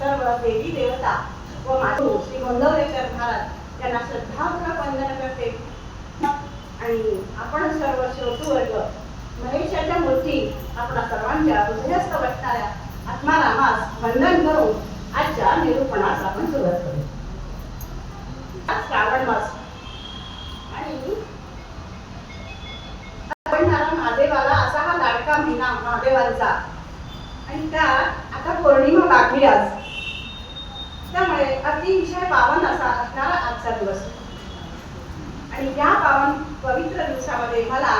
सर्व देवी देवता व मातू श्री गोंदवलेकर महाराज यांना श्रद्धापूर्वक वंदन करते. आणि आपण सर्व श्रोतूवर्ग महेशाच्या मूर्ती आपल्या सर्वांच्या हृदयस्थ बसणाऱ्या आत्मारामास वंदन करून आजच्या निरूपणास आपण सुरुवात करू. श्रावण मास. आणि बनणारा महादेवाला असा हा लाडका महिना महादेवांचा. आणि त्यात आता पौर्णिमा लागली आज. त्यामुळे अतिशय पावन असा असणारा आजचा दिवस. आणि या पावन पवित्र दिवसामध्ये मला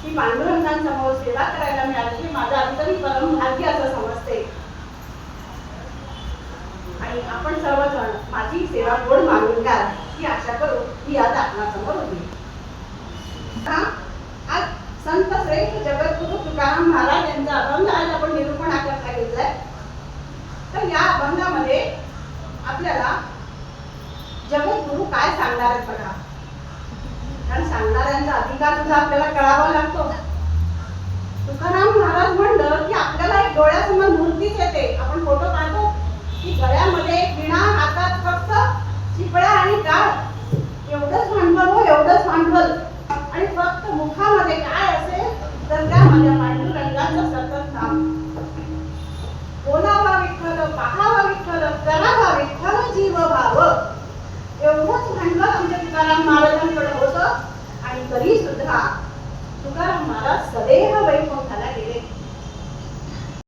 श्री पांडुरंगांसमोर सेवा करायला मिळाली हे माझं आंतरिक परम भाग्य असं समजते. आणि आपण सर्वजण माझी सेवा गोड मागून घ्या ही आशा करू ही आज आपणासमोर होती आज संत श्रेष्ठ जगद्गुरु तुकाराम महाराज यांचा अभंग आज आपण निरूपणाकरता घेतलाय. तर या अभंगा आपल्याला जगद्गुरु काय सांगणार आहेत बघा. कारण सांगणाऱ्यांचा अधिकार सुद्धा आपल्याला कळावा लागतो. तुकाराम महाराज म्हणलं की आपल्याला एक डोळ्यासमोर मूर्तीच येते. आपण फोटो पाहतो की गळ्यामध्ये विणा हातात फक्त चिपळ्या आणि डाळ एवढंच भांडवल हो एवढंच भांडवल. आणि फक्त मुखामध्ये काय असेल तर त्या माझ्या पांडुरंगाचा तुकाराम महाराजांकडे होतं. आणि तरी सुद्धा तुकाराम महाराज सदैव वैभव